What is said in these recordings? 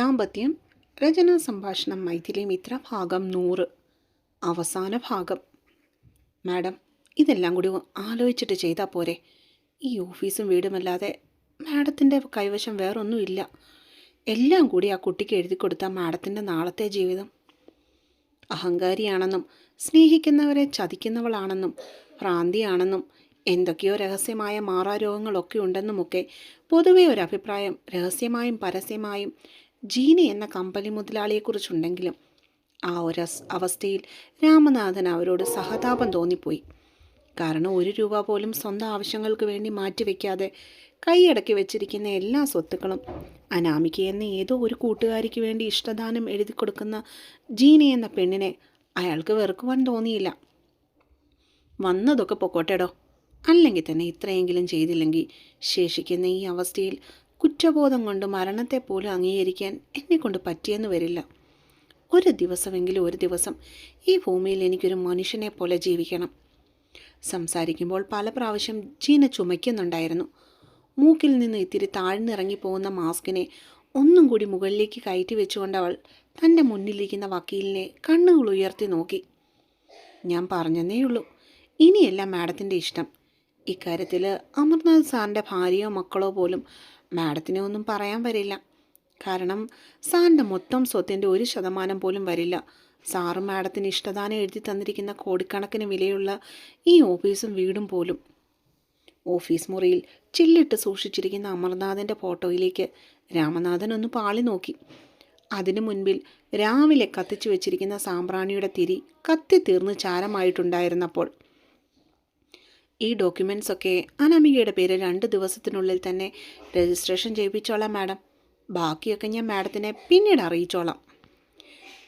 ദാമ്പത്യം രചനാ സംഭാഷണം മൈഥിലി മിത്ര ഭാഗം നൂറ്. അവസാന ഭാഗം. മാഡം ഇതെല്ലാം കൂടി ആലോചിച്ചിട്ട് ചെയ്താൽ പോരെ. ഈ ഓഫീസും വീടുമല്ലാതെ മാഡത്തിന്റെ കൈവശം വേറൊന്നുമില്ല. എല്ലാം കൂടി ആ കുട്ടിക്ക് എഴുതി കൊടുത്ത മാഡത്തിന്റെ നാളത്തെ ജീവിതം. അഹങ്കാരിയാണെന്നും സ്നേഹിക്കുന്നവരെ ചതിക്കുന്നവളാണെന്നും ഭ്രാന്തിയാണെന്നും എന്തൊക്കെയോ രഹസ്യമായ മാറാരോഗങ്ങളൊക്കെ ഉണ്ടെന്നുമൊക്കെ പൊതുവെ ഒരു അഭിപ്രായം രഹസ്യമായും പരസ്യമായും ജീനി എന്ന കമ്പനി മുതലാളിയെക്കുറിച്ചുണ്ടെങ്കിലും ആ ഒരു അവസ്ഥയിൽ രാമനാഥൻ അവരോട് സഹതാപം തോന്നിപ്പോയി. കാരണം ഒരു രൂപ പോലും സ്വന്തം ആവശ്യങ്ങൾക്ക് വേണ്ടി മാറ്റിവെക്കാതെ കൈയടക്കി വെച്ചിരിക്കുന്ന എല്ലാ സ്വത്തുക്കളും അനാമിക എന്ന ഏതോ ഒരു കൂട്ടുകാരിക്ക് വേണ്ടി ഇഷ്ടദാനം എഴുതി കൊടുക്കുന്ന ജീനി എന്ന പെണ്ണിനെ അയാൾക്ക് വെറുക്കുവാൻ തോന്നിയില്ല. വന്നതൊക്കെ പൊക്കോട്ടെടോ. അല്ലെങ്കിൽ തന്നെ ഇത്രയെങ്കിലും ചെയ്തില്ലെങ്കിൽ ശേഷിക്കുന്ന ഈ അവസ്ഥയിൽ കുറ്റബോധം കൊണ്ട് മരണത്തെ പോലും അംഗീകരിക്കാൻ എന്നെക്കൊണ്ട് പറ്റിയെന്ന് വരില്ല. ഒരു ദിവസമെങ്കിലും ഒരു ദിവസം ഈ ഭൂമിയിൽ എനിക്കൊരു മനുഷ്യനെ പോലെ ജീവിക്കണം. സംസാരിക്കുമ്പോൾ പല പ്രാവശ്യം ജീന ചുമയ്ക്കുന്നുണ്ടായിരുന്നു. മൂക്കിൽ നിന്ന് ഇത്തിരി താഴ്ന്നിറങ്ങി പോകുന്ന മാസ്കിനെ ഒന്നും കൂടി മുകളിലേക്ക് കയറ്റി വെച്ചുകൊണ്ട് അവൾ തന്റെ മുന്നിലിരിക്കുന്ന വക്കീലിനെ കണ്ണുകൾ ഉയർത്തി നോക്കി. ഞാൻ പറഞ്ഞെന്നേയുള്ളൂ ഇനിയല്ല മാഡത്തിന്റെ ഇഷ്ടം. ഇക്കാര്യത്തിൽ അമർനാഥ് സാറിന്റെ ഭാര്യയോ മക്കളോ പോലും മാഡത്തിനെ ഒന്നും പറയാൻ വരില്ല. കാരണം സാറിന്റെ മൊത്തം സ്വത്തിന്റെ ഒരു ശതമാനം പോലും വരില്ല. സാറും മാഡത്തിന് ഇഷ്ടദാനം എഴുതി തന്നിരിക്കുന്ന കോടിക്കണക്കിന് വിലയുള്ള ഈ ഓഫീസും വീടും പോലും. ഓഫീസ് മുറിയിൽ ചില്ലിട്ട് സൂക്ഷിച്ചിരിക്കുന്ന അമർനാഥന്റെ ഫോട്ടോയിലേക്ക് രാമനാഥൻ ഒന്ന് പാളി നോക്കി. അതിനു മുൻപിൽ രാവിലെ കത്തിച്ചു വെച്ചിരിക്കുന്ന സാമ്പ്രാണിയുടെ തിരി കത്തി തീർന്ന് ചാരമായിട്ടുണ്ടായിരുന്നപ്പോൾ ഈ ഡോക്യുമെൻസ് ഒക്കെ അനാമികയുടെ പേര് രണ്ട് ദിവസത്തിനുള്ളിൽ തന്നെ രജിസ്ട്രേഷൻ ചെയ്യിപ്പിച്ചോളാം മാഡം. ബാക്കിയൊക്കെ ഞാൻ മാഡത്തിനെ പിന്നീട് അറിയിച്ചോളാം.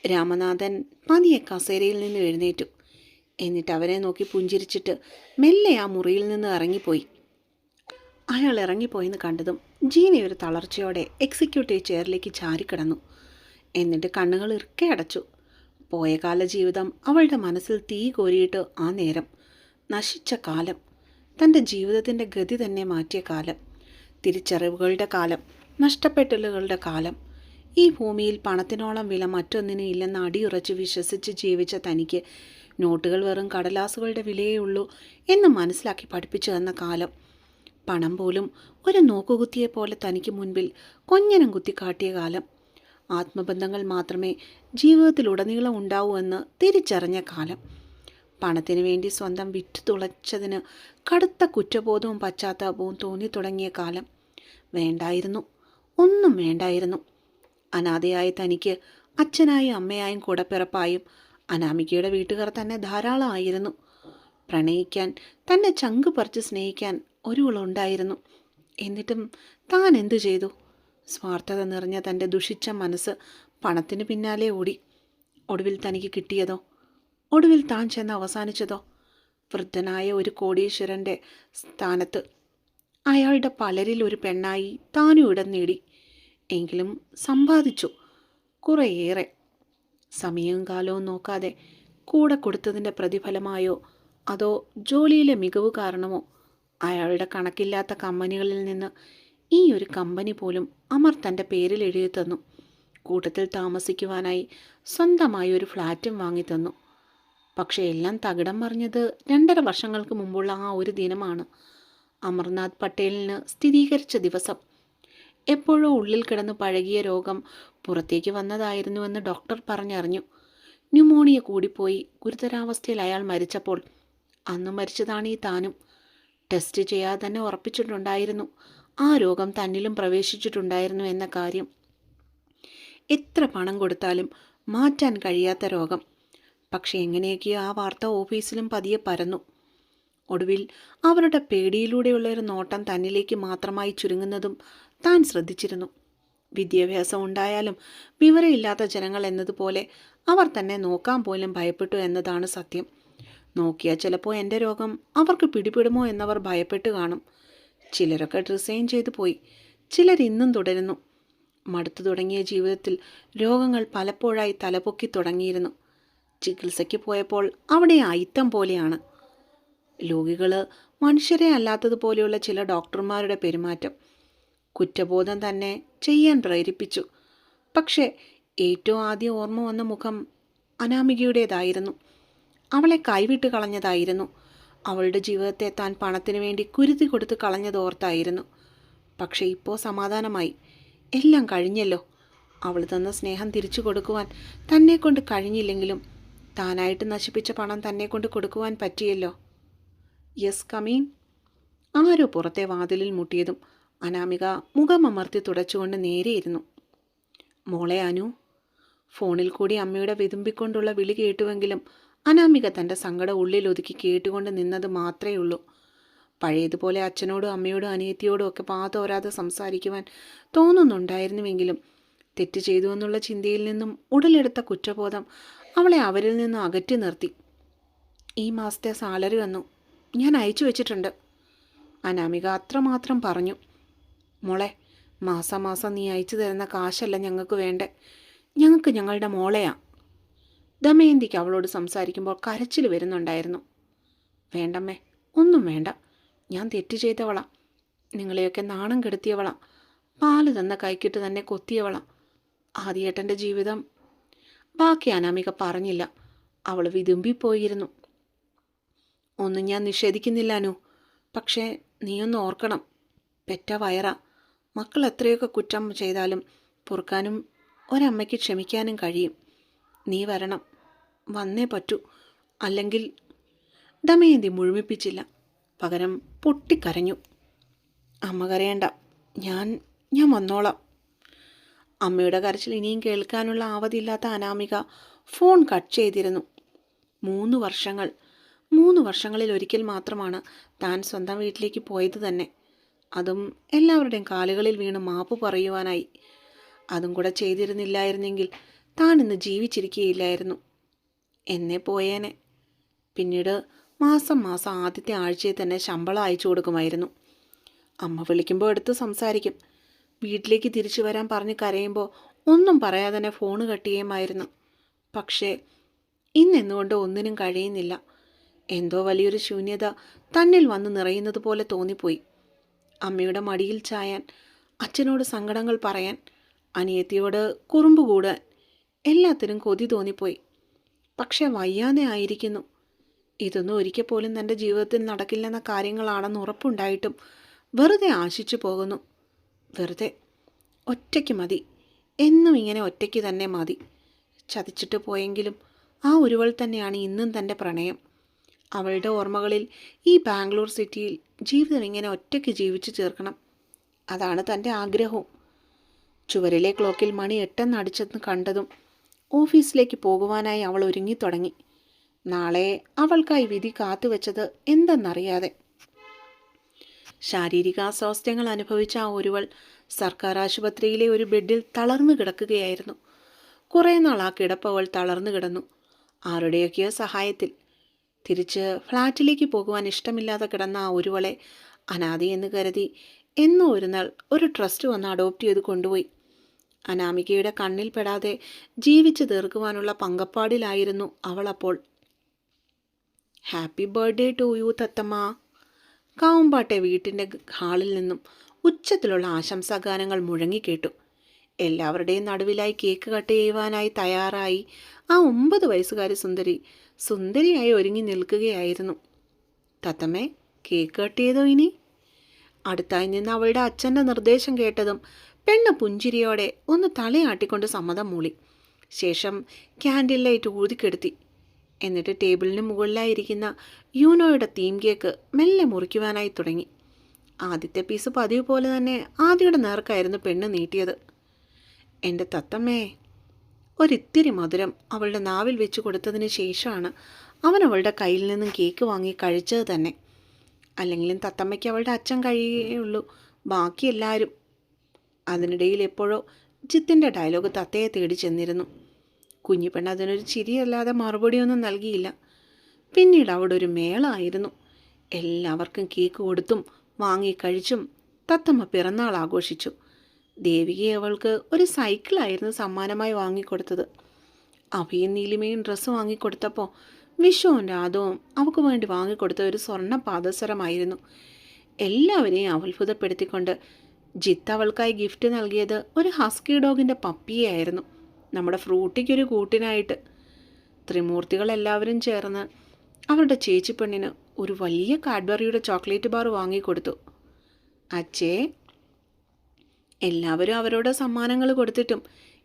രാമനാഥൻ പതിയെ കസേരയിൽ നിന്ന് എഴുന്നേറ്റു. എന്നിട്ട് അവരെ നോക്കി പുഞ്ചിരിച്ചിട്ട് മെല്ലെ ആ മുറിയിൽ നിന്ന് ഇറങ്ങിപ്പോയി. അയാൾ ഇറങ്ങിപ്പോയെന്ന് കണ്ടതും ജീനി ഒരു തളർച്ചയോടെ എക്സിക്യൂട്ടീവ് ചെയറിലേക്ക് ചാരിക്കിടന്നു. എന്നിട്ട് കണ്ണുകൾ ഇറുക്കെ അടച്ചു. പോയകാല ജീവിതം അവളുടെ മനസ്സിൽ തീ കോരിയിട്ട് ആ നേരം നശിച്ച കാലം. തന്റെ ജീവിതത്തിന്റെ ഗതി തന്നെ മാറ്റിയ കാലം. തിരിച്ചറിവുകളുടെ കാലം നഷ്ടപ്പെട്ടലുകളുടെ കാലം. ഈ ഭൂമിയിൽ പണത്തിനോളം വില മറ്റൊന്നിനും ഇല്ലെന്ന് അടിയുറച്ച് വിശ്വസിച്ച് ജീവിച്ച തനിക്ക് നോട്ടുകൾ വെറും കടലാസുകളുടെ വിലയേ ഉള്ളൂ എന്ന് മനസ്സിലാക്കി പഠിപ്പിച്ചു തന്ന കാലം. പണം പോലും ഒരു നോക്കുകുത്തിയെ പോലെ തനിക്ക് മുൻപിൽ കൊഞ്ഞനം കുത്തി കാട്ടിയ കാലം. ആത്മബന്ധങ്ങൾ മാത്രമേ ജീവിതത്തിലുടനീളം ഉണ്ടാവൂ എന്ന് തിരിച്ചറിഞ്ഞ കാലം. പണത്തിന് വേണ്ടി സ്വന്തം വിറ്റു തുളച്ചതിന് കടുത്ത കുറ്റബോധവും പശ്ചാത്താപവും തോന്നി തുടങ്ങിയ കാലം വേണ്ടായിരുന്നു. ഒന്നും വേണ്ടായിരുന്നു. അനാഥയായ തനിക്ക് അച്ഛനായും അമ്മയായും കൂടപ്പിറപ്പായും അനാമികയുടെ വീട്ടുകാർ തന്നെ ധാരാളമായിരുന്നു. പ്രണയിക്കാൻ തന്നെ ചങ്ക് പറിച്ച് സ്നേഹിക്കാൻ ഒരുവളുണ്ടായിരുന്നു. എന്നിട്ടും താൻ എന്തു ചെയ്തു? സ്വാർത്ഥത നിറഞ്ഞ തന്റെ ദുഷിച്ച മനസ്സ് പണത്തിന് പിന്നാലെ ഓടി. ഒടുവിൽ തനിക്ക് കിട്ടിയതോ? ഒടുവിൽ താൻ ചെന്ന് അവസാനിച്ചതോ? വൃദ്ധനായ ഒരു കോടീശ്വരന്റെ സ്ഥാനത്ത് അയാളുടെ പലരിൽ ഒരു പെണ്ണായി താനും ഇടം നേടി. എങ്കിലും സമ്പാദിച്ചു കുറേയേറെ. സമയവും കാലവും നോക്കാതെ കൂടെ കൊടുത്തതിന്റെ പ്രതിഫലമായോ? അതോ ജോലിയിലെ മികവ് കാരണമോ? അയാളുടെ കണക്കില്ലാത്ത കമ്പനികളിൽ നിന്ന് ഈ ഒരു കമ്പനി പോലും അമർ തന്റെ പേരിൽ എഴുതി തന്നു കൂട്ടത്തിൽ താമസിക്കുവാനായി സ്വന്തമായി ഒരു ഫ്ലാറ്റും വാങ്ങി തന്നു പക്ഷേ എല്ലാം തകിടം മറിഞ്ഞത് രണ്ടര വർഷങ്ങൾക്ക് മുമ്പുള്ള ആ ഒരു ദിനമാണ്. അമർനാഥ് പട്ടേലിന് സ്ഥിരീകരിച്ച ദിവസം. എപ്പോഴോ ഉള്ളിൽ കിടന്ന് പഴകിയ രോഗം പുറത്തേക്ക് വന്നതായിരുന്നുവെന്ന് ഡോക്ടർ പറഞ്ഞറിഞ്ഞു. ന്യൂമോണിയ കൂടിപ്പോയി. ഗുരുതരാവസ്ഥയിൽ അയാൾ മരിച്ചപ്പോൾ. അന്ന് മരിച്ചതാണ് ഈ താനും. ടെസ്റ്റ് ചെയ്യാതെ തന്നെ ഉറപ്പിച്ചിട്ടുണ്ടായിരുന്നു. ആ രോഗം തന്നിലും പ്രവേശിച്ചിട്ടുണ്ടായിരുന്നു എന്ന കാര്യം. എത്ര പണം കൊടുത്താലും മാറ്റാൻ കഴിയാത്ത രോഗം. പക്ഷെ എങ്ങനെയൊക്കെയോ ആ വാർത്ത ഓഫീസിലും പതിയെ പരന്നു. ഒടുവിൽ അവരുടെ പേടിയിലൂടെയുള്ള ഒരു നോട്ടം തന്നിലേക്ക് മാത്രമായി ചുരുങ്ങുന്നതും താൻ ശ്രദ്ധിച്ചിരുന്നു. വിദ്യാഭ്യാസം ഉണ്ടായാലും വിവരമില്ലാത്ത ജനങ്ങൾ എന്നതുപോലെ അവർ തന്നെ നോക്കാൻ പോലും ഭയപ്പെട്ടു എന്നതാണ് സത്യം. നോക്കിയാൽ ചിലപ്പോൾ എന്റെ രോഗം അവർക്ക് പിടിപെടുമോ എന്നവർ ഭയപ്പെട്ടു കാണും. ചിലരൊക്കെ റിസൈൻ ചെയ്തു പോയി. ചിലർ ഇന്നും തുടരുന്നു. മടുത്തു തുടങ്ങിയ ജീവിതത്തിൽ രോഗങ്ങൾ പലപ്പോഴായി തലപൊക്കി തുടങ്ങിയിരുന്നു. ചികിത്സയ്ക്ക് പോയപ്പോൾ അവിടെ അയിത്തം പോലെയാണ്. രോഗികൾ മനുഷ്യരെ അല്ലാത്തതുപോലെയുള്ള ചില ഡോക്ടർമാരുടെ പെരുമാറ്റം കുറ്റബോധം തന്നെ ചെയ്യാൻ പ്രേരിപ്പിച്ചു. പക്ഷേ ഏറ്റവും ആദ്യം ഓർമ്മ വന്ന മുഖം അനാമികയുടേതായിരുന്നു. അവളെ കൈവിട്ട് കളഞ്ഞതായിരുന്നു. അവളുടെ ജീവിതത്തെ താൻ പണത്തിനു വേണ്ടി കുരുതി കൊടുത്ത് കളഞ്ഞതോർത്തായിരുന്നു. പക്ഷേ ഇപ്പോൾ സമാധാനമായി. എല്ലാം കഴിഞ്ഞല്ലോ. അവൾ തന്ന സ്നേഹം തിരിച്ചു കൊടുക്കുവാൻ തന്നെ കൊണ്ട് കഴിഞ്ഞില്ലെങ്കിലും താനായിട്ട് നശിപ്പിച്ച പണം തന്നെ കൊണ്ട് കൊടുക്കുവാൻ പറ്റിയല്ലോ. യെസ് കമീൻ ആരോ പുറത്തെ വാതിലിൽ മുട്ടിയതും അനാമിക മുഖമമർത്തി തുടച്ചുകൊണ്ട് നേരെയിരുന്നു മോളെ അനു ഫോണിൽ കൂടി അമ്മയുടെ വിതുമ്പിക്കൊണ്ടുള്ള വിളി കേട്ടുവെങ്കിലും അനാമിക തന്റെ സങ്കടം ഉള്ളിലൊതുക്കി കേട്ടുകൊണ്ട് നിന്നത് മാത്രമേ ഉള്ളൂ. പഴയതുപോലെ അച്ഛനോടും അമ്മയോടും അനിയത്തിയോടും ഒക്കെ പാതോരാതെ സംസാരിക്കുവാൻ തോന്നുന്നുണ്ടായിരുന്നുവെങ്കിലും തെറ്റ് ചെയ്തു എന്നുള്ള ചിന്തയിൽ നിന്നും ഉടലെടുത്ത കുറ്റബോധം അവളെ അവരിൽ നിന്ന് അകറ്റി നിർത്തി. ഈ മാസത്തെ സാലറി വന്നു. ഞാൻ അയച്ചു വെച്ചിട്ടുണ്ട്. അനാമിക അത്രമാത്രം പറഞ്ഞു. മോളെ മാസം മാസം നീ അയച്ചു തരുന്ന കാശല്ല ഞങ്ങൾക്ക് വേണ്ടേ. ഞങ്ങൾക്ക് ഞങ്ങളുടെ മോളെയാ. ദമയന്തിക്ക് അവളോട് സംസാരിക്കുമ്പോൾ കരച്ചിൽ വരുന്നുണ്ടായിരുന്നു. വേണ്ടമ്മേ ഒന്നും വേണ്ട. ഞാൻ തെറ്റ് ചെയ്തവളാ. നിങ്ങളെയൊക്കെ നാണം കെടുത്തിയവളാ. പാൽ തന്ന കൈക്കിട്ട് തന്നെ കൊത്തിയവളാ. ആദ്യേട്ടന്റെ ജീവിതം ബാക്കി അനാമിക പറഞ്ഞില്ല. അവൾ വിതുമ്പിപ്പോയിരുന്നു. ഒന്നും ഞാൻ നിഷേധിക്കുന്നില്ല അനു. പക്ഷേ നീയൊന്ന് ഓർക്കണം. പെറ്റ വയറ. മക്കൾ എത്രയൊക്കെ കുറ്റം ചെയ്താലും പൊറുക്കാനും ഒരമ്മയ്ക്ക് ക്ഷമിക്കാനും കഴിയും. നീ വരണം. വന്നേ പറ്റൂ. അല്ലെങ്കിൽ ദമയന്തി മുഴുമിപ്പിച്ചില്ല. പകരം പൊട്ടിക്കരഞ്ഞു. അമ്മ കരയേണ്ട. ഞാൻ ഞാൻ വന്നോളാം. അമ്മയുടെ കരച്ചിൽ ഇനിയും കേൾക്കാനുള്ള ആവതിയില്ലാത്ത അനാമിക ഫോൺ കട്ട് ചെയ്തിരുന്നു. മൂന്ന് വർഷങ്ങൾ മൂന്ന് വർഷങ്ങളിൽ ഒരിക്കൽ മാത്രമാണ് താൻ സ്വന്തം വീട്ടിലേക്ക് പോയത് തന്നെ. അതും എല്ലാവരുടെയും കാലുകളിൽ വീണ് മാപ്പ് പറയുവാനായി. അതും കൂടെ ചെയ്തിരുന്നില്ലായിരുന്നെങ്കിൽ താൻ ഇന്ന് ജീവിച്ചിരിക്കുകയില്ലായിരുന്നു. എന്നെ പോയേനെ. പിന്നീട് മാസം മാസം ആദ്യത്തെ ആഴ്ചയിൽ തന്നെ ശമ്പളം അയച്ചു കൊടുക്കുമായിരുന്നു. അമ്മ വിളിക്കുമ്പോൾ എടുത്ത് സംസാരിക്കും. വീട്ടിലേക്ക് തിരിച്ചു വരാൻ പറഞ്ഞ് കരയുമ്പോൾ ഒന്നും പറയാതെ തന്നെ ഫോണ് ചെയ്യുമായിരുന്നു. പക്ഷേ ഇന്നെന്നുകൊണ്ട് ഒന്നിനും കഴിയുന്നില്ല. എന്തോ വലിയൊരു ശൂന്യത തന്നിൽ വന്ന് നിറയുന്നത് പോലെ തോന്നിപ്പോയി. അമ്മയുടെ മടിയിൽ ചായാൻ അച്ഛനോട് സങ്കടങ്ങൾ പറയാൻ അനിയത്തിയോട് കുറുമ്പ് കൂടാൻ എല്ലാത്തിനും കൊതി തോന്നിപ്പോയി. പക്ഷെ വയ്യാതെ ആയിരിക്കുന്നു. ഇതൊന്നും ഒരിക്കൽ പോലും തന്റെ ജീവിതത്തിൽ നടക്കില്ലെന്ന കാര്യങ്ങളാണെന്ന് ഉറപ്പുണ്ടായിട്ടും വെറുതെ ആശിച്ചു പോകുന്നു. വെറുതെ ഒറ്റയ്ക്ക് മതി. എന്നും ഇങ്ങനെ ഒറ്റയ്ക്ക് തന്നെ മതി. ചതിച്ചിട്ട് പോയെങ്കിലും ആ ഒരുവൾ തന്നെയാണ് ഇന്നും തന്റെ പ്രണയം. അവളുടെ ഓർമ്മകളിൽ ഈ ബാംഗ്ലൂർ സിറ്റിയിൽ ജീവിതം ഇങ്ങനെ ഒറ്റയ്ക്ക് ജീവിച്ചു തീർക്കണം. അതാണ് തന്റെ ആഗ്രഹവും. ചുവരിലെ ക്ലോക്കിൽ മണി എട്ടെന്ന് അടിച്ചെന്ന് കണ്ടതും ഓഫീസിലേക്ക് പോകുവാനായി അവൾ ഒരുങ്ങിത്തുടങ്ങി നാളെ അവൾക്കായി വിധി കാത്തുവെച്ചത് എന്തെന്നറിയാതെ ശാരീരികാസ്വാസ്ഥ്യങ്ങൾ അനുഭവിച്ച ആ ഒരുവൾ സർക്കാർ ആശുപത്രിയിലെ ഒരു ബെഡിൽ തളർന്നു കിടക്കുകയായിരുന്നു. കുറേ നാൾ ആ കിടപ്പവൾ തളർന്നു കിടന്നു. ആരുടെയൊക്കെയോ സഹായത്തിൽ. തിരിച്ച് ഫ്ലാറ്റിലേക്ക് പോകുവാൻ ഇഷ്ടമില്ലാതെ കിടന്ന ആ ഒരുവളെ അനാഥി എന്ന് കരുതി എന്നും ഒരു നാൾ ഒരു ട്രസ്റ്റ് വന്ന് അഡോപ്റ്റ് ചെയ്ത് കൊണ്ടുപോയി. അനാമികയുടെ കണ്ണിൽപ്പെടാതെ ജീവിച്ചു തീർക്കുവാനുള്ള പങ്കപ്പാടിലായിരുന്നു അവളപ്പോൾ ഹാപ്പി ബർത്ത്ഡേ ടു യു തത്തമ്മ. കാവുമ്പാട്ടെ വീട്ടിന്റെ ഹാളിൽ നിന്നും ഉച്ചത്തിലുള്ള ആശംസാഗാനങ്ങൾ മുഴങ്ങിക്കേട്ടു എല്ലാവരുടെയും നടുവിലായി കേക്ക് കട്ട് ചെയ്യുവാനായി തയ്യാറായി ആ ഒമ്പത് വയസ്സുകാരി സുന്ദരി സുന്ദരിയായി ഒരുങ്ങി നിൽക്കുകയായിരുന്നു. തത്തമ്മേ കേക്ക് കട്ട് ചെയ്തോ ഇനി? അടുത്തായി നിന്ന് അവളുടെ അച്ഛന്റെ നിർദ്ദേശം കേട്ടതും പെണ്ണ് പുഞ്ചിരിയോടെ ഒന്ന് തലയാട്ടിക്കൊണ്ട് സമ്മതം മൂളി. ശേഷം ക്യാൻഡിൽ ലൈറ്റ് ഊതിക്കെടുത്തി. എന്നിട്ട് ടേബിളിന് മുകളിലായിരിക്കുന്ന യൂനോയുടെ തീം കേക്ക് മെല്ലെ മുറിക്കുവാനായി തുടങ്ങി. ആദ്യത്തെ പീസ് പതിവ് പോലെ തന്നെ ആദ്യയുടെ നേർക്കായിരുന്നു പെണ്ണ് നീട്ടിയത്. എന്റെ തത്തമ്മേ ഒരിത്തിരി മധുരം അവളുടെ നാവിൽ വെച്ച് കൊടുത്തതിന് ശേഷമാണ് അവൻ അവളുടെ കയ്യിൽ നിന്നും കേക്ക് വാങ്ങി കഴിച്ചത് തന്നെ. അല്ലെങ്കിലും തത്തമ്മയ്ക്ക് അവളുടെ അച്ഛൻ കഴിയുകയുള്ളൂ ബാക്കി എല്ലാവരും. അതിനിടയിൽ എപ്പോഴോ ജിത്തിന്റെ ഡയലോഗ് തത്തയെ തേടി ചെന്നിരുന്നു. കുഞ്ഞിപ്പെണ്ണ് അതിനൊരു ചിരിയല്ലാതെ മറുപടിയൊന്നും നൽകിയില്ല. പിന്നീട് അവിടെ ഒരു മേളായിരുന്നു. എല്ലാവർക്കും കേക്ക് കൊടുത്തും വാങ്ങിക്കഴിച്ചും തത്തമ്മ പിറന്നാൾ ആഘോഷിച്ചു. ദേവികയെ അവൾക്ക് ഒരു സൈക്കിളായിരുന്നു സമ്മാനമായി വാങ്ങിക്കൊടുത്തത്. അവയും നീലിമയും ഡ്രസ്സ് വാങ്ങിക്കൊടുത്തപ്പോൾ വിഷുവും രാധവും അവൾക്ക് വേണ്ടി വാങ്ങിക്കൊടുത്ത ഒരു സ്വർണ പാദസരമായിരുന്നു എല്ലാവരെയും അത്ഭുതപ്പെടുത്തിക്കൊണ്ട് ജിത്ത് അവൾക്കായി ഗിഫ്റ്റ് നൽകിയത് ഒരു ഹസ്കി ഡോഗിന്റെ പപ്പിയായിരുന്നു. നമ്മുടെ ഫ്രൂട്ടിക്കൊരു കൂട്ടിനായിട്ട്. ത്രിമൂർത്തികളെല്ലാവരും ചേർന്ന് അവരുടെ ചേച്ചി പെണ്ണിന് ഒരു വലിയ കാഡ്ബറിയുടെ ചോക്ലേറ്റ് ബാർ വാങ്ങിക്കൊടുത്തു. അച്ഛേ എല്ലാവരും അവരോട് സമ്മാനങ്ങൾ കൊടുത്തിട്ടും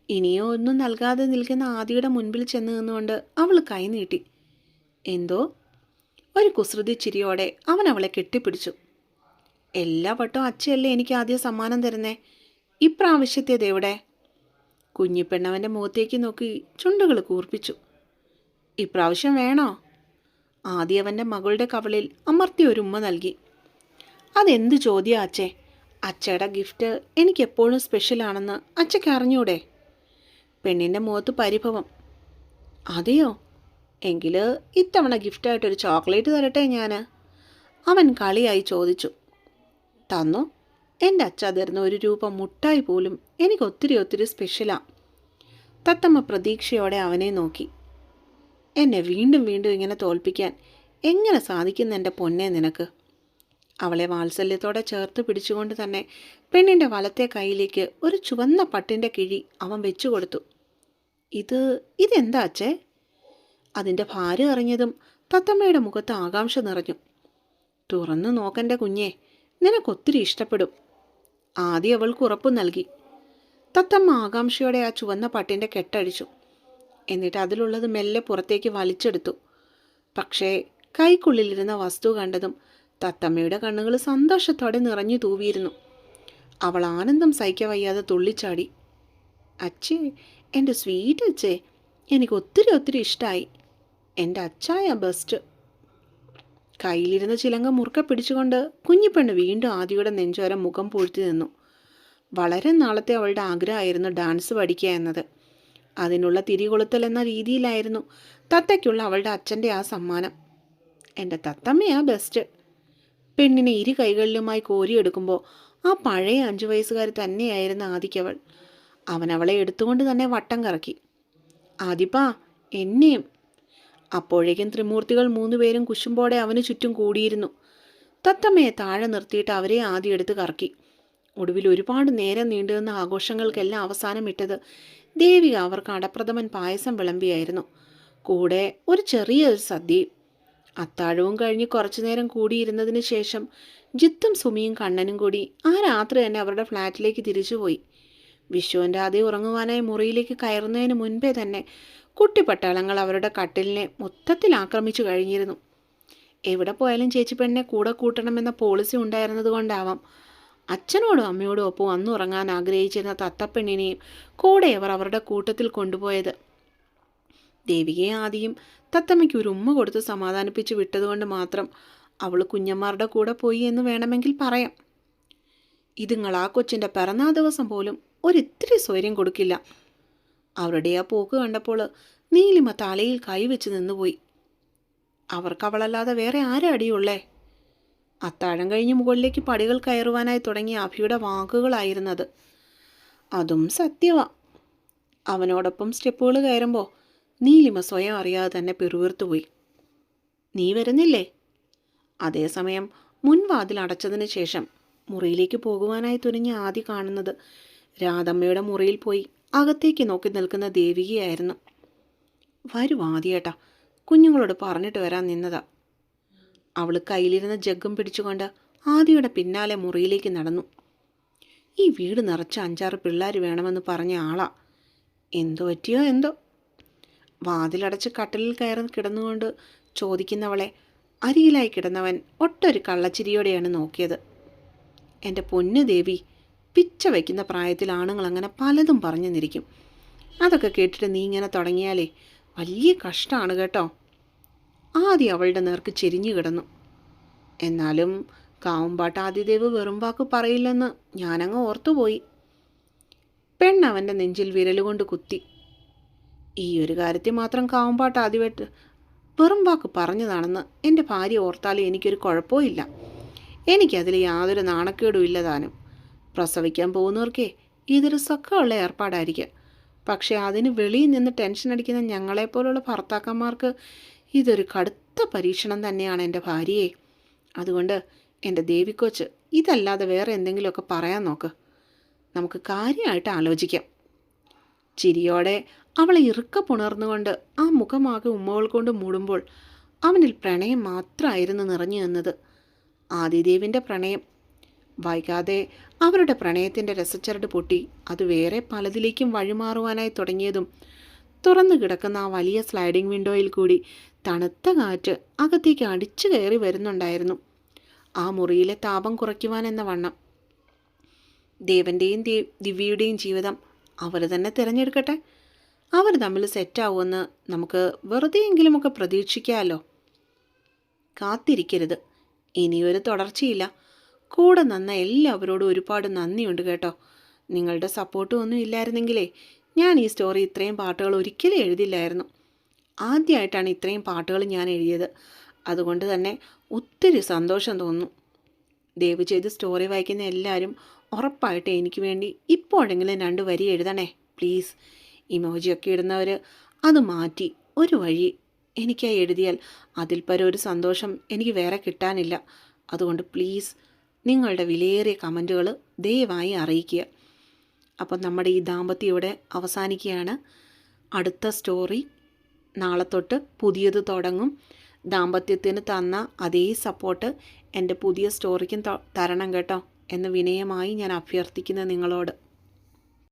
ഇനിയോ ഒന്നും നൽകാതെ നിൽക്കുന്ന ആദിയുടെ മുൻപിൽ ചെന്ന് നിന്നുകൊണ്ട് അവൾ കൈനീട്ടി എന്തോ? ഒരു കുസൃതി ചിരിയോടെ അവൻ അവളെ കെട്ടിപ്പിടിച്ചു. എല്ലാ വട്ടവും അച്ഛയല്ലേ എനിക്ക് ആദ്യം സമ്മാനം തരുന്നേ? ഇപ്രാവശ്യത്തേതെവിടെ കുഞ്ഞിപ്പെണ്ണവന്റെ മുഖത്തേക്ക് നോക്കി ചുണ്ടുകൾ കൂർപ്പിച്ചു. ഇപ്രാവശ്യം വേണോ? ആദ്യ അവന്റെ മകളുടെ കവളിൽ അമർത്തി ഒരു ഉമ്മ നൽകി. അതെന്ത് ചോദ്യം അച്ഛേ? അച്ഛയുടെ ഗിഫ്റ്റ് എനിക്ക് എപ്പോഴും സ്പെഷ്യലാണെന്ന് അച്ഛയ്ക്ക് അറിഞ്ഞൂടെ? പെണ്ണിന്റെ മുഖത്ത് പരിഭവം. അതെയോ? എങ്കിൽ ഇത്തവണ ഗിഫ്റ്റായിട്ടൊരു ചോക്ലേറ്റ് തരട്ടെ ഞാൻ അവൻ കളിയായി ചോദിച്ചു. തന്നു. എന്റെ അച്ഛ തരുന്ന ഒരു രൂപ മുട്ടായി പോലും എനിക്ക് ഒത്തിരി ഒത്തിരി സ്പെഷ്യലാണ് തത്തമ്മ പ്രതീക്ഷയോടെ അവനെ നോക്കി. എന്നെ വീണ്ടും വീണ്ടും ഇങ്ങനെ തോൽപ്പിക്കാൻ എങ്ങനെ സാധിക്കുന്ന എന്റെ പൊന്നെ നിനക്ക്? അവളെ വാത്സല്യത്തോടെ ചേർത്ത് പിടിച്ചുകൊണ്ട് തന്നെ പെണ്ണിന്റെ വലത്തെ കൈയിലേക്ക് ഒരു ചുവന്ന പട്ടിന്റെ കിഴി അവൻ വെച്ചു കൊടുത്തു. ഇത് ഇതെന്താ അച്ഛേ? അതിന്റെ ഭാരം അറിഞ്ഞതും തത്തമ്മയുടെ മുഖത്ത് ആകാംക്ഷ നിറഞ്ഞു. തുറന്നു നോക്കന്റെ കുഞ്ഞേ നിനക്കൊത്തിരി ഇഷ്ടപ്പെടും. ആദ്യം അവൾക്ക് ഉറപ്പ് നൽകി. തത്തമ്മ ആകാംക്ഷയോടെ ആ ചുവന്ന പട്ടിന്റെ കെട്ടഴിച്ചു. എന്നിട്ട് അതിലുള്ളത് മെല്ലെ പുറത്തേക്ക് വലിച്ചെടുത്തു. പക്ഷേ കൈക്കുള്ളിലിരുന്ന വസ്തു കണ്ടതും തത്തമ്മയുടെ കണ്ണുകൾ സന്തോഷത്തോടെ നിറഞ്ഞു തൂവിയിരുന്നു. അവൾ ആനന്ദം സഹിക്കാൻ വയ്യാതെ തുള്ളിച്ചാടി. അച്ഛേ എന്റെ സ്വീറ്റ് അച്ഛേ എനിക്ക് ഒത്തിരി ഒത്തിരി ഇഷ്ടമായി എന്റെ അച്ഛായ ബെസ്റ്റ്. കയ്യിലിരുന്ന ചിലങ്ക മുറുക്കെ പിടിച്ചുകൊണ്ട് കുഞ്ഞിപ്പെണ്ണ് വീണ്ടും ആദിയുടെ നെഞ്ചോരം മുഖം പൂഴ്ത്തി നിന്നു. വളരെ നാളത്തെ അവളുടെ ആഗ്രഹമായിരുന്നു ഡാൻസ് പഠിക്കുക എന്നത്. അതിനുള്ള തിരികൊളുത്തൽ എന്ന രീതിയിലായിരുന്നു തത്തയ്ക്കുള്ള അവളുടെ അച്ഛന്റെ ആ സമ്മാനം. എന്റെ തത്തമ്മയാ ബെസ്റ്റ്. പെണ്ണിനെ ഇരു കൈകളിലുമായി കോരിയെടുക്കുമ്പോൾ ആ പഴയ അഞ്ചു വയസ്സുകാരി തന്നെയായിരുന്നു ആദിക്കവൾ അവൻ അവളെ എടുത്തുകൊണ്ട് തന്നെ വട്ടം കറക്കി. ആദിപ്പാ എന്നെയും അപ്പോഴേക്കും ത്രിമൂർത്തികൾ മൂന്നുപേരും കുശുമ്പോടെ അവന് ചുറ്റും കൂടിയിരുന്നു. തത്തമ്മയെ താഴെ നിർത്തിയിട്ട് അവരെ ആദ്യം എടുത്ത് കറക്കി. ഒടുവിൽ ഒരുപാട് നേരം നീണ്ടുനിന്ന ആഘോഷങ്ങൾക്കെല്ലാം അവസാനം ഇട്ടത് ദേവിക അവർക്ക് അടപ്രഥമൻ പായസം വിളമ്പിയായിരുന്നു. കൂടെ ഒരു ചെറിയൊരു സദ്യയും. അത്താഴവും കഴിഞ്ഞ് കുറച്ചു നേരം കൂടിയിരുന്നതിന് ശേഷം ജിത്തും സുമിയും കണ്ണനും കൂടി ആ രാത്രി തന്നെ അവരുടെ ഫ്ലാറ്റിലേക്ക് തിരിച്ചുപോയി. വിശ്വന്റെ അതേ ഉറങ്ങുവാനായി മുറിയിലേക്ക് കയറുന്നതിന് മുൻപേ തന്നെ കുട്ടിപ്പട്ടാളങ്ങൾ അവരുടെ കട്ടിലിനെ മൊത്തത്തിൽ ആക്രമിച്ചു കഴിഞ്ഞിരുന്നു. എവിടെ പോയാലും ചേച്ചി പെണ്ണിനെ കൂടെ കൂട്ടണമെന്ന പോളിസി ഉണ്ടായിരുന്നത് കൊണ്ടാവാം. അച്ഛനോടും അമ്മയോടും ഒപ്പം വന്നുറങ്ങാൻ ആഗ്രഹിച്ചിരുന്ന തത്തപ്പെണ്ണിനെയും കൂടെ അവർ അവരുടെ കൂട്ടത്തിൽ കൊണ്ടുപോയത്. ദേവികയെ ആദ്യം തത്തമ്മയ്ക്ക് ഒരു ഉമ്മ കൊടുത്ത് സമാധാനിപ്പിച്ച് വിട്ടതുകൊണ്ട് മാത്രം അവൾ കുഞ്ഞന്മാരുടെ കൂടെ പോയി എന്ന് വേണമെങ്കിൽ പറയാം. ഇതുങ്ങൾ ആ കൊച്ചിന്റെ പിറന്നാ ദിവസം പോലും ഒരിത്തിരി സ്വൈര്യം കൊടുക്കില്ല. അവരുടെ ആ പോക്ക് കണ്ടപ്പോൾ നീലിമ തലയിൽ കൈവച്ച് നിന്നുപോയി. അവർക്ക് അവളല്ലാതെ വേറെ ആരും അടിയുള്ളേ? അത്താഴം കഴിഞ്ഞ് മുകളിലേക്ക് പടികൾ കയറുവാനായി തുടങ്ങിയ അഭിയുടെ വാക്കുകളായിരുന്നത്. അതും സത്യവാ. അവനോടൊപ്പം സ്റ്റെപ്പുകൾ കയറുമ്പോൾ നീലിമ സ്വയം അറിയാതെ തന്നെ പിറുവിർത്തുപോയി നീ വരുന്നില്ലേ? അതേസമയം മുൻവാതിൽ അടച്ചതിന് ശേഷം മുറിയിലേക്ക് പോകുവാനായി തുനിഞ്ഞ ആദ്യ കാണുന്നത് രാധമ്മയുടെ മുറിയിൽ പോയി. അകത്തേക്ക് നോക്കി നിൽക്കുന്ന ദേവികയായിരുന്നു. വരൂ ആദ്യേട്ടാ കുഞ്ഞുങ്ങളോട് പറഞ്ഞിട്ട് വരാൻ നിന്നതാ. അവൾ കയ്യിലിരുന്ന ജഗ്ഗം പിടിച്ചുകൊണ്ട് ആദിയുടെ പിന്നാലെ മുറിയിലേക്ക് നടന്നു. ഈ വീട് നിറച്ച അഞ്ചാറ് പിള്ളേർ വേണമെന്ന് പറഞ്ഞ ആളാ. എന്തോ പറ്റിയോ എന്തോ? വാതിലടച്ച് കട്ടിലിൽ കയറി കിടന്നുകൊണ്ട് ചോദിക്കുന്നവളെ അരിയിലായി കിടന്നവൻ ഒട്ടൊരു കള്ളച്ചിരിയോടെയാണ് നോക്കിയത്. എന്റെ പൊന്നു ദേവി പിച്ച വയ്ക്കുന്ന പ്രായത്തിൽ ആണുങ്ങൾ അങ്ങനെ പലതും പറഞ്ഞു നിന്നിരിക്കും അതൊക്കെ കേട്ടിട്ട് നീ ഇങ്ങനെ തുടങ്ങിയാലേ വലിയ കഷ്ടമാണ് കേട്ടോ. ആദ്യം അവളുടെ നേർക്ക് ചെരിഞ്ഞു കിടന്നു. എന്നാലും കാവുമ്പാട്ട് ആദിദേവ് വെറും വാക്ക് പറയില്ലെന്ന് ഞാനങ്ങ് ഓർത്തുപോയി. പെണ്ണവന്റെ നെഞ്ചിൽ വിരലുകൊണ്ട് കുത്തി. ഈ ഒരു കാര്യത്തിൽ മാത്രം കാവുമ്പാട്ട് ആദ്യമായിട്ട് വെറും വാക്ക് പറഞ്ഞതാണെന്ന് എന്റെ ഭാര്യ ഓർത്താലും എനിക്കൊരു കുഴപ്പമില്ല എനിക്കതിൽ യാതൊരു നാണക്കേടും ഇല്ല താനും. പ്രസവിക്കാൻ പോകുന്നവർക്കേ ഇതൊരു സുഖമുള്ള ഏർപ്പാടായിരിക്കും. പക്ഷേ അതിന് വെളിയിൽ നിന്ന് ടെൻഷൻ അടിക്കുന്ന ഞങ്ങളെപ്പോലുള്ള ഭർത്താക്കന്മാർക്ക് ഇതൊരു കടുത്ത പരീക്ഷണം തന്നെയാണ് എന്റെ ഭാര്യയെ. അതുകൊണ്ട് എന്റെ ദേവിക്കോച്ച് ഇതല്ലാതെ വേറെ എന്തെങ്കിലുമൊക്കെ പറയാൻ നോക്ക്. നമുക്ക് കാര്യമായിട്ട് ആലോചിക്കാം. ചിരിയോടെ അവളെ ഇറുക്ക പുണർന്നുകൊണ്ട് ആ മുഖമാകെ ഉമ്മകൾ കൊണ്ട് മൂടുമ്പോൾ അവനിൽ പ്രണയം മാത്രമായിരുന്നു നിറഞ്ഞു നിന്നത്. ആദിദേവിന്റെ പ്രണയം വൈകാതെ അവരുടെ പ്രണയത്തിന്റെ രസച്ചരട് പൊട്ടി അത് വേറെ പലതിലേക്കും വഴിമാറുവാനായി തുടങ്ങിയതും. തുറന്നു കിടക്കുന്ന ആ വലിയ സ്ലൈഡിംഗ് വിൻഡോയിൽ കൂടി തണുത്ത കാറ്റ് അകത്തേക്ക് അടിച്ചു കയറി വരുന്നുണ്ടായിരുന്നു. ആ മുറിയിലെ താപം കുറയ്ക്കുവാൻ എന്ന വണ്ണം. ദേവന്റെയും ദിവ്യയുടെയും ജീവിതം അവർ തന്നെ തിരഞ്ഞെടുക്കട്ടെ. അവർ തമ്മിൽ സെറ്റാവുമെന്ന് നമുക്ക് വെറുതെയെങ്കിലുമൊക്കെ പ്രതീക്ഷിക്കാമല്ലോ കാത്തിരിക്കരുത്. ഇനിയൊരു തുടർച്ചയില്ല. കൂടെ നന്ന എല്ലാവരോടും ഒരുപാട് നന്ദിയുണ്ട് കേട്ടോ. നിങ്ങളുടെ സപ്പോർട്ടും ഒന്നും ഇല്ലായിരുന്നെങ്കിലേ ഞാൻ ഈ സ്റ്റോറി ഇത്രയും പാട്ടുകൾ ഒരിക്കലും എഴുതില്ലായിരുന്നു. ആദ്യമായിട്ടാണ് ഇത്രയും പാട്ടുകൾ ഞാൻ എഴുതിയത്. അതുകൊണ്ട് തന്നെ ഒത്തിരി സന്തോഷം തോന്നുന്നു. ദയവ് ചെയ്ത് സ്റ്റോറി വായിക്കുന്ന എല്ലാവരും ഉറപ്പായിട്ട് എനിക്ക് വേണ്ടി ഇപ്പോഴെങ്കിലും രണ്ട് വരി എഴുതണേ പ്ലീസ് ഇമോജിയൊക്കെ ഇടുന്നവർ അത് മാറ്റി ഒരു വഴി എനിക്കായി എഴുതിയാൽ അതിൽ പരം ഒരു സന്തോഷം എനിക്ക് വേറെ കിട്ടാനില്ല. അതുകൊണ്ട് പ്ലീസ് നിങ്ങളുടെ വിലയേറിയ കമന്റുകൾ ദയവായി അറിയിക്കുക. അപ്പം നമ്മുടെ ഈ ദാമ്പത്യം ഇവിടെ അവസാനിക്കുകയാണ്. അടുത്ത സ്റ്റോറി നാളെ തൊട്ട് പുതിയത് തുടങ്ങും. ദാമ്പത്യത്തിന് തന്ന അതേ സപ്പോർട്ട് എന്റെ പുതിയ സ്റ്റോറിക്കും തരണം കേട്ടോ. എന്ന് വിനയമായി ഞാൻ അഭ്യർത്ഥിക്കുന്നു നിങ്ങളോട്.